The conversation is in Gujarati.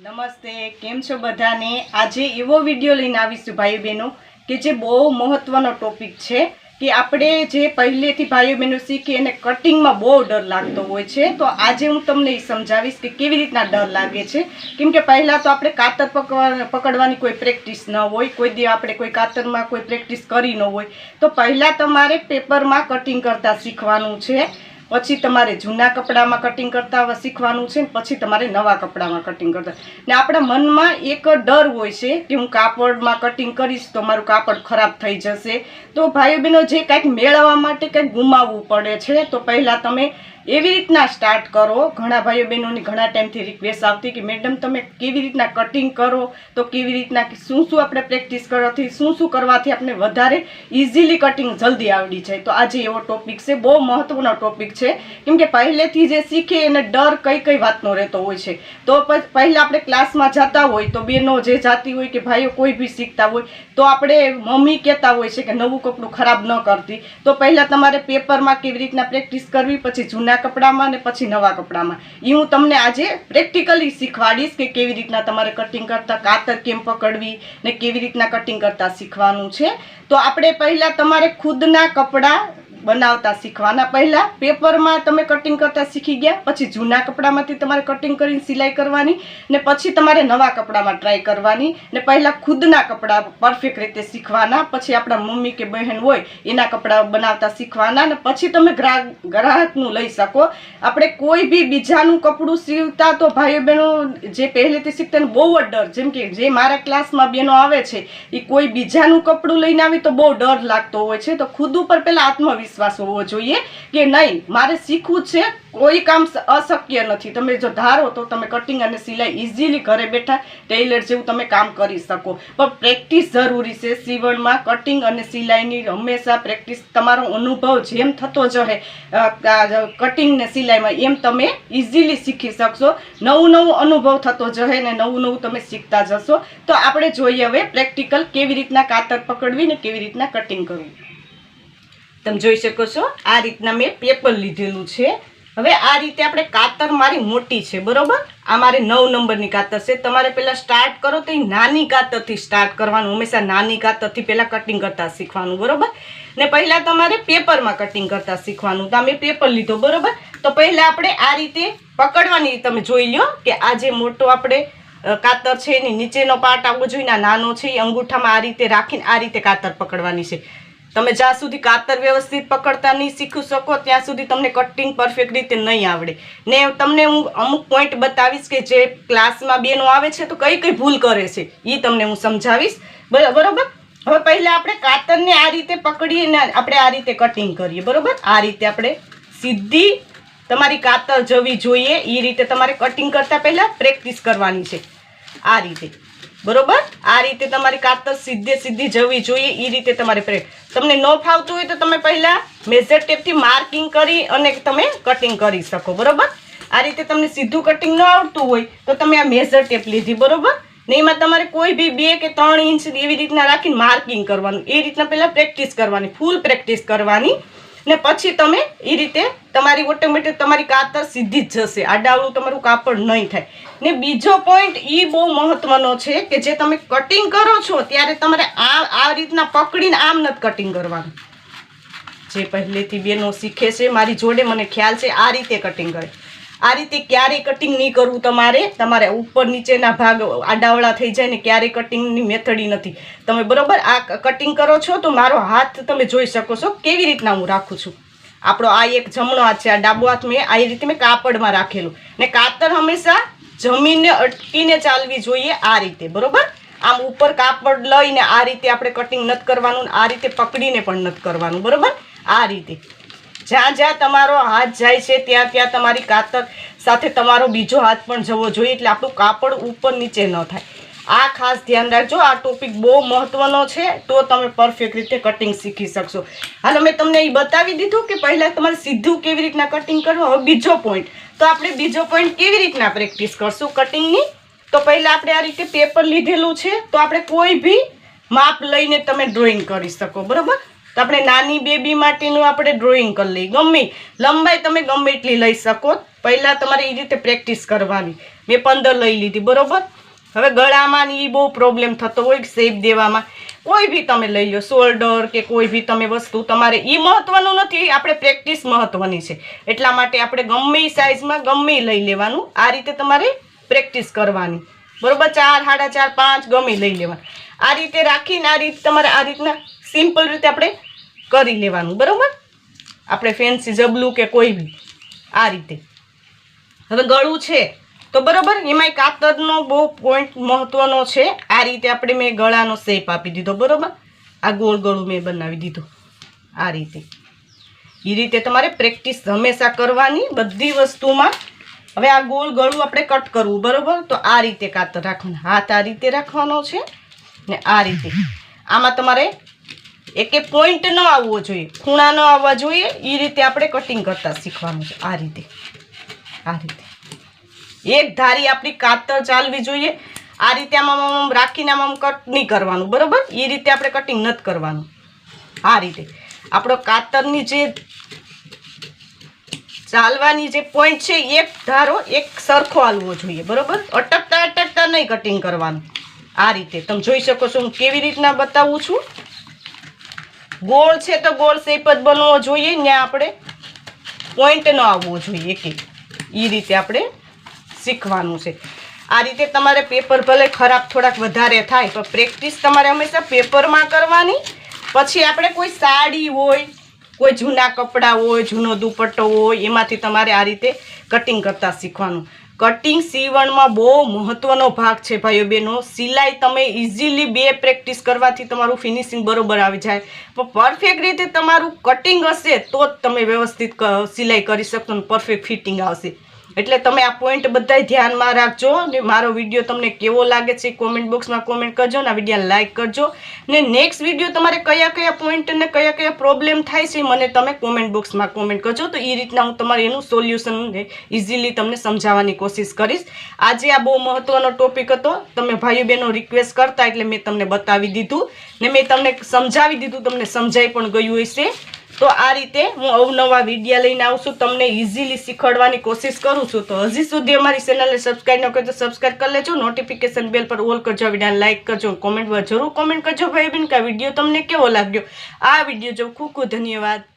નમસ્તે, કેમ છો બધાને? આજે એવો વીડિયો લઈને આવીશું ભાઈ બહેનો કે જે બહુ મહત્વનો ટોપિક છે. કે આપણે જે પહેલેથી ભાઈઓ બહેનો શીખીએ એને કટિંગમાં બહુ ડર લાગતો હોય છે, તો આજે હું તમને એ સમજાવીશ કે કેવી રીતના ડર લાગે છે. કેમ કે પહેલાં તો આપણે કાતર પકવા, પકડવાની કોઈ પ્રેક્ટિસ ન હોય, કોઈ દી આપણે કોઈ કાતરમાં કોઈ પ્રેક્ટિસ કરી ન હોય. તો પહેલાં તમારે પેપરમાં કટિંગ કરતાં શીખવાનું છે. પછી તમારે જૂના કપડામાં કટિંગ કરતા શીખવાનું છે ને પછી તમારે નવા કપડામાં કટિંગ કરતા. ને આપણા મનમાં એક ડર હોય છે કે હું કાપડમાં કટિંગ કરીશ તો મારું કાપડ ખરાબ થઈ જશે. તો ભાઈઓ બહેનો, જે કાંઈક મેળવવા માટે કંઈક ગુમાવવું પડે છે, તો પહેલાં તમે એવી રીતના સ્ટાર્ટ કરો. ઘણા ભાઈઓ બહેનોની ઘણા ટાઈમથી રિક્વેસ્ટ આવતી કે મેડમ તમે કેવી રીતના કટિંગ કરો? તો કેવી રીતના શું શું આપણે પ્રેક્ટિસ કરવાથી, શું શું કરવાથી આપણે વધારે ઇઝીલી કટિંગ જલ્દી આવડી જાય. તો આજે એવો ટોપિક છે, બહુ મહત્વનો ટોપિક છે. કેમ કે પહેલેથી જે શીખે એને ડર કઈ કઈ વાતનો રહેતો હોય છે. તો પહેલાં આપણે ક્લાસમાં જતા હોય તો બેનો જે જાતી હોય કે ભાઈઓ કોઈ બી શીખતા હોય તો આપણે મમ્મી કહેતા હોય છે કે નવું કપડું ખરાબ ન કરતી. તો પહેલાં તમારે પેપરમાં કેવી રીતના પ્રેક્ટિસ કરવી, પછી જૂના કપડામાં ને પછી નવા કપડામાં. એ હું તમને આજે પ્રેક્ટિકલી શીખવાડીશ કે કેવી રીતના તમારે કટિંગ કરતા, કાતર કેમ પકડવી ને કેવી રીતના કટિંગ કરતાં શીખવાનું છે. તો આપણે પહેલાં તમારે ખુદના કપડાં બનાવતા શીખવાના પહેલાં પેપરમાં તમે કટિંગ કરતા શીખી ગયા, પછી જૂના કપડામાંથી તમારે કટિંગ કરીને સિલાઈ કરવાની ને પછી તમારે નવા કપડામાં ટ્રાય કરવાની ને પહેલાં ખુદના કપડાં પરફેક્ટ રીતે શીખવાના, પછી આપણા મમ્મી કે બહેન હોય એના કપડાં બનાવતા શીખવાના ને પછી તમે ગ્રાહક, ગ્રાહકનું લઈ શકો. આપણે કોઈ બી બીજાનું કપડું સીવતા તો ભાઈઓ બહેનો જે પહેલેથી શીખતા ને બહુ જ ડર. જેમ કે જે મારા ક્લાસમાં બહેનો આવે છે, એ કોઈ બીજાનું કપડું લઈને આવી તો બહુ ડર લાગતો હોય છે. તો ખુદ ઉપર પહેલાં આત્મવિશ્વાસ હોવો જોઈએ કે નહીં, મારે શીખવું છે, કોઈ કામ અશક્ય નથી. તમે જો ધારો તો તમે કટિંગ અને સિલાઈ ઇઝીલી ઘરે બેઠા ટેલર જેવું તમે કામ કરી શકો. પણ પ્રેક્ટિસ જરૂરી છે. સીવણમાં કટિંગ અને સિલાઈની હંમેશા પ્રેક્ટિસ તમારો અનુભવ જેમ થતો જશે કટિંગ ને સિલાઈમાં એમ તમે ઇઝીલી શીખી શકશો. નવું નવું અનુભવ થતો જશે ને નવું નવું તમે શીખતા જશો. તો આપણે જોઈએ હવે પ્રેક્ટિકલ કેવી રીતના કાતર પકડવી ને કેવી રીતના કટિંગ કરવું. તમે જોઈ શકો છો, આ રીતના મેં પેપર લીધેલું છે. હવે આ રીતે આપણે કાતર મારી મોટી છે, બરોબર? આ મારી નવ નંબરની કાતર છે. તમારે પહેલાં સ્ટાર્ટ કરો તો એ નાની કાતરથી સ્ટાર્ટ કરવાનું. હંમેશા નાની કાતરથી પહેલાં કટિંગ કરતાં શીખવાનું, બરોબર? ને પહેલાં તમારે પેપરમાં કટિંગ કરતાં શીખવાનું. તો આ મેં પેપર લીધો, બરોબર? તો પહેલાં આપણે આ રીતે પકડવાની તમે જોઈ લો કે આ જે મોટો આપણે કાતર છે એની નીચેનો પાર્ટ આવવો જોઈએ નાનો છે એ અંગૂઠામાં આ રીતે રાખીને આ રીતે કાતર પકડવાની છે. તમે જ્યાં સુધી કાતર વ્યવસ્થિત પકડતા નહીં શીખી શકો, ત્યાં સુધી તમને કટિંગ પરફેક્ટ રીતે નહીં આવડે. ને તમને હું અમુક પોઈન્ટ બતાવીશ કે જે ક્લાસમાં બેનો આવે છે, તો કઈ કઈ ભૂલ કરે છે એ તમને હું સમજાવીશ. બરાબર? હવે પહેલાં આપણે કાતરને આ રીતે પકડીને આપણે આ રીતે કટિંગ કરીએ, બરોબર? આ રીતે આપણે સીધી તમારી કાતર જવી જોઈએ એ રીતે તમારે કટિંગ કરતાં પહેલાં પ્રેક્ટિસ કરવાની છે. આ રીતે. બરોબર? આ રીતે તમારી કાતર સીધે સીધી જવી જોઈએ એ રીતે તમારે તમને ન ફાવતું હોય તો તમે પહેલાં મેઝર ટેપથી માર્કિંગ કરી અને તમે કટિંગ કરી શકો, બરોબર? આ રીતે તમને સીધું કટિંગ ન આવડતું હોય તો તમે આ મેઝર ટેપ લીધી, બરોબર? ને એમાં તમારે કોઈ બી બે કે ત્રણ ઇંચ એવી રીતના રાખીને માર્કિંગ કરવાનું, એ રીતના પહેલાં પ્રેક્ટિસ કરવાની ફૂલ પ્રેક્ટિસ કરવાની. ને પછી તમે એ રીતે તમારી ઓટોમેટિક તમારી કાતર સીધી જ જશે. આડાવડું તમારું કાપડ નહીં થાય. ને બીજો પોઈન્ટ એ બહુ મહત્વનો છે કે જે તમે કટિંગ કરો છો ત્યારે તમારે આ આ રીતના પકડીને આમ નથી કટિંગ કરવાનું. જે પહેલેથી બેનો શીખે છે, મારી જોડે મને ખ્યાલ છે, આ રીતે કટિંગ કરે. આ રીતે ક્યારેય કટિંગ નહીં કરવું તમારે. તમારે ઉપર નીચેના ભાગ આડાવડા થઈ જાય ને ક્યારેય કટિંગની મેથડી નથી. તમે બરોબર આ કટિંગ કરો છો તો મારો હાથ તમે જોઈ શકો છો કેવી રીતના હું રાખું છું. આપણો આ એક જમણો હાથ છે, આ ડાબો હાથ મેં આ રીતે મેં કાપડમાં રાખેલું. ને કાતર હંમેશા જમીનને અટકીને ચાલવી જોઈએ આ રીતે, બરાબર? આમ ઉપર કાપડ લઈને આ રીતે આપણે કટિંગ નથી કરવાનું આ રીતે પકડીને પણ નથી કરવાનું, બરાબર? આ રીતે. જ્યાં જ્યાં તમારો હાથ જાય છે, ત્યાં ત્યાં તમારી કાતર સાથે તમારો બીજો હાથ પણ જવો જોઈએ, એટલે આપણું કાપડ ઉપર નીચે ન થાય. આ ખાસ ધ્યાન રાખજો, આ ટોપિક બહુ મહત્વનો છે, તો તમે પરફેક્ટ રીતે કટિંગ શીખી શકશો. હાલો મેં તમને એ બતાવી દીધું કે પહેલાં તમારે સીધું કેવી રીતના કટિંગ કરવું, હવે બીજો પોઈન્ટ તો આપણે બીજો પોઈન્ટ કેવી રીતના પ્રેક્ટિસ કરશું કટિંગની તો પહેલાં આપણે આ રીતે પેપર લીધેલું છે, તો આપણે કોઈ બી માપ લઈને તમે ડ્રોઈંગ કરી શકો, બરાબર? તો આપણે નાની બેબી માટેનું આપણે ડ્રોઈંગ કરી લઈએ. ગમે, લંબાઈ તમે ગમે એટલી લઈ શકો. પહેલાં તમારે એ રીતે પ્રેક્ટિસ કરવાની. મેં પંદર લઈ લીધી, બરોબર? હવે ગળામાં એ બહુ પ્રોબ્લેમ થતો હોય શેપ દેવામાં. કોઈ બી તમે લઈ લો શોલ્ડર કે કોઈ બી તમે વસ્તુ, તમારે એ મહત્વનું નથી આપણે પ્રેક્ટિસ મહત્વની છે. એટલા માટે આપણે ગમે એ સાઇઝમાં ગમે લઈ લેવાનું. આ રીતે તમારે પ્રેક્ટિસ કરવાની. બરોબર? ચાર, સાડા ચાર, પાંચ ગમે લઈ લેવાનું. આ રીતે રાખીને, આ રીતે તમારે આ રીતના સિમ્પલ રીતે આપણે કરી લેવાનું, બરાબર? આપણે ફેન્સી જબલું કે કોઈ બી, આ રીતે. હવે ગળું છે, તો બરાબર એમાંય કાતરનો બહુ પોઈન્ટ મહત્વનો છે, આ રીતે આપણે મેં ગળાનો શેપ આપી દીધો, બરોબર? આ ગોળ ગળું મેં બનાવી દીધું, આ રીતે. એ રીતે તમારે પ્રેક્ટિસ હંમેશા કરવાની બધી વસ્તુમાં. હવે આ ગોળ ગળું આપણે કટ કરવું, બરાબર? તો આ રીતે કાતર રાખવાનું, હાથ આ રીતે રાખવાનો છે, ને આ રીતે. આમાં તમારે એકે પોઈન્ટ ન આવવો જોઈએ. ખૂણા ન આવવા જોઈએ. એ રીતે આપણે કટિંગ કરતા શીખવાનું છે. આ રીતે. આ રીતે. એક ધારી આપણી કાતર ચાલવી જોઈએ. આ રીતે આમાં આમ રાખીને આમ કટ નહીં કરવાનું. બરોબર? એ રીતે આપણે કટિંગ નથી કરવાનું. આ રીતે. આપણો કાતરની જે ચાલવાની જે પોઈન્ટ છે, એક ધારો, એક સરખો હાલવો જોઈએ. બરોબર? અટકતા અટકતા નહીં કટિંગ કરવાનું. આ રીતે. તમે જોઈ શકો છો હું કેવી રીતના બતાવું છું. ગોળ છે તો ગોળ શેપ જ બનવો જોઈએ. ત્યાં આપણે પોઈન્ટ ન આવવો જોઈએ કે એ રીતે આપણે શીખવાનું છે. આ રીતે તમારે પેપર ભલે ખરાબ થોડાક વધારે થાય, પણ પ્રેક્ટિસ તમારે હંમેશા પેપરમાં કરવાની. પછી આપણે કોઈ સાડી હોય, કોઈ જૂના કપડાં હોય, જૂનો દુપટ્ટો હોય, એમાંથી તમારે આ રીતે કટિંગ કરતાં શીખવાનું. કટિંગ સીવણમાં બહુ મહત્વનો ભાગ છે, ભાઈઓ બહેનો. સિલાઈ તમે ઇઝીલી બે પ્રેક્ટિસ કરવાથી તમારું ફિનિશિંગ બરોબર આવી જાય. પણ પરફેક્ટ રીતે તમારું કટિંગ હશે, તો જ તમે વ્યવસ્થિત સિલાઈ કરી શકશો અને પરફેક્ટ ફિટિંગ આવશે. એટલે તમે આ પોઈન્ટ બધાય ધ્યાનમાં રાખજો ને મારો વીડિયો તમને કેવો લાગે છે કોમેન્ટ બોક્સમાં કોમેન્ટ કરજો ને આ વીડિયો લાઈક કરજો. ને નેક્સ્ટ વીડિયો તમારે કયા કયા પોઈન્ટ અને કયા કયા પ્રોબ્લેમ થાય છે મને તમે કોમેન્ટ બોક્સમાં કોમેન્ટ કરજો. તો એ રીતના હું તમારે એનું સોલ્યુશન ઇઝીલી તમને સમજાવવાની કોશિશ કરીશ. આજે આ બહુ મહત્વનો ટોપિક હતો. તમે ભાઈઓ બહેનો રિક્વેસ્ટ કરતા એટલે મેં તમને બતાવી દીધું. ને મેં તમને સમજાવી દીધું, તમને સમજાઈ પણ ગયું હશે. તો આ રીતે હું અવનવા વિડીયા લઈને આવું છું, તમને ઇઝીલી શીખવાડવાની કોશિશ કરું છું. તો હજી સુધી અમારી ચેનલને સબસ્ક્રાઈબ ન કરો તો સબસ્ક્રાઈબ કરી લેજો. નોટિફિકેશન બેલ પર ઓલ કરજો વીડિયો લાઈક કરજો કોમેન્ટમાં જરૂર કોમેન્ટ કરજો ભાઈ બેન કે વીડિયો તમને કેવો લાગ્યો? આ વીડિયો જો ખૂબ ખૂબ ધન્યવાદ.